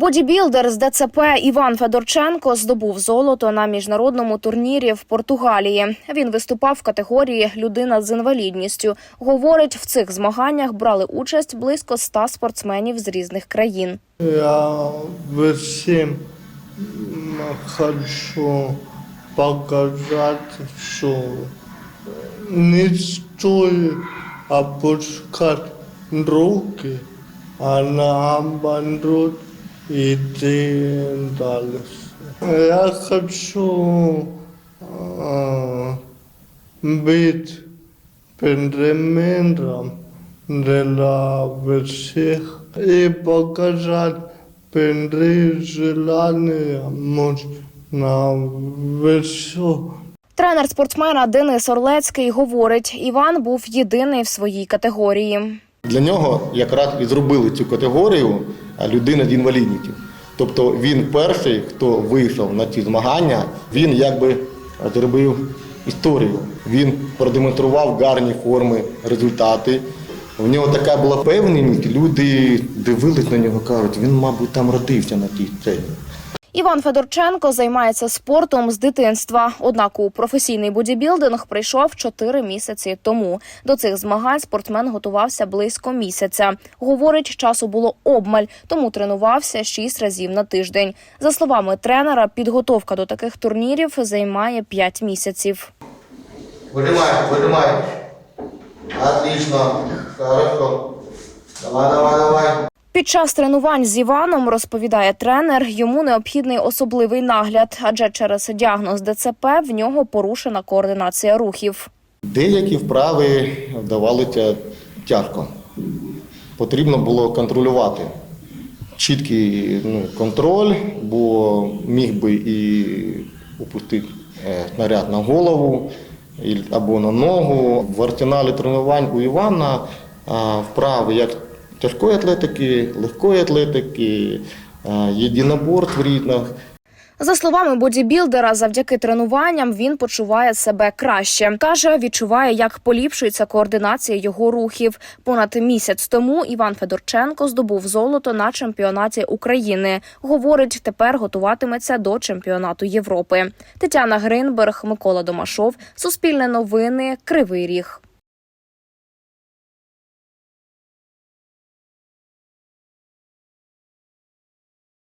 Бодібілдер з ДЦП Іван Федорченко здобув золото на міжнародному турнірі в Португалії. Він виступав в категорії Людина з інвалідністю. Говорить, в цих змаганнях брали участь близько ста спортсменів з різних країн. Я всем м, хочу показать, что не стоит опускать руки, а наоборот идти дальше. Я хочу а, быть примером для всех и показать при желании можно все. Тренер спортсмена Денис Орлецький говорить, Іван був єдиний в своїй категорії. Для нього якраз і зробили цю категорію людина з інвалідністю. Тобто він перший, хто вийшов на ці змагання, він якби зробив історію. Він продемонстрував гарні форми, результати. В нього така була певність, люди дивились на нього, кажуть, він, мабуть, там родився на тій сцені. Іван Федорченко займається спортом з дитинства. Однак у професійний бодібілдинг прийшов 4 місяці тому. До цих змагань спортсмен готувався близько місяця. Говорить, часу було обмаль, тому тренувався 6 разів на тиждень. За словами тренера, підготовка до таких турнірів займає 5 місяців. Выжимай, выжимай. Отлично. Хорошо. Давай, давай, давай. Під час тренувань з Іваном розповідає тренер, йому необхідний особливий нагляд, адже через діагноз ДЦП в нього порушена координація рухів. Деякі вправи вдавалися тяжко. Потрібно було контролювати. Чіткий ну, контроль, бо міг би і упустити е, снаряд на голову або на ногу. В арсеналі тренувань у Івана вправи як тяжкої атлетики, легкої атлетики, а, єдиноборств різних. За словами бодібілдера, завдяки тренуванням він почуває себе краще. каже, відчуває, як поліпшується координація його рухів. Понад місяць тому Іван Федорченко здобув золото на чемпіонаті України. Говорить, тепер готуватиметься до чемпіонату Європи. Тетяна Гринберг, Микола Домашов, Суспільне новини, Кривий Ріг.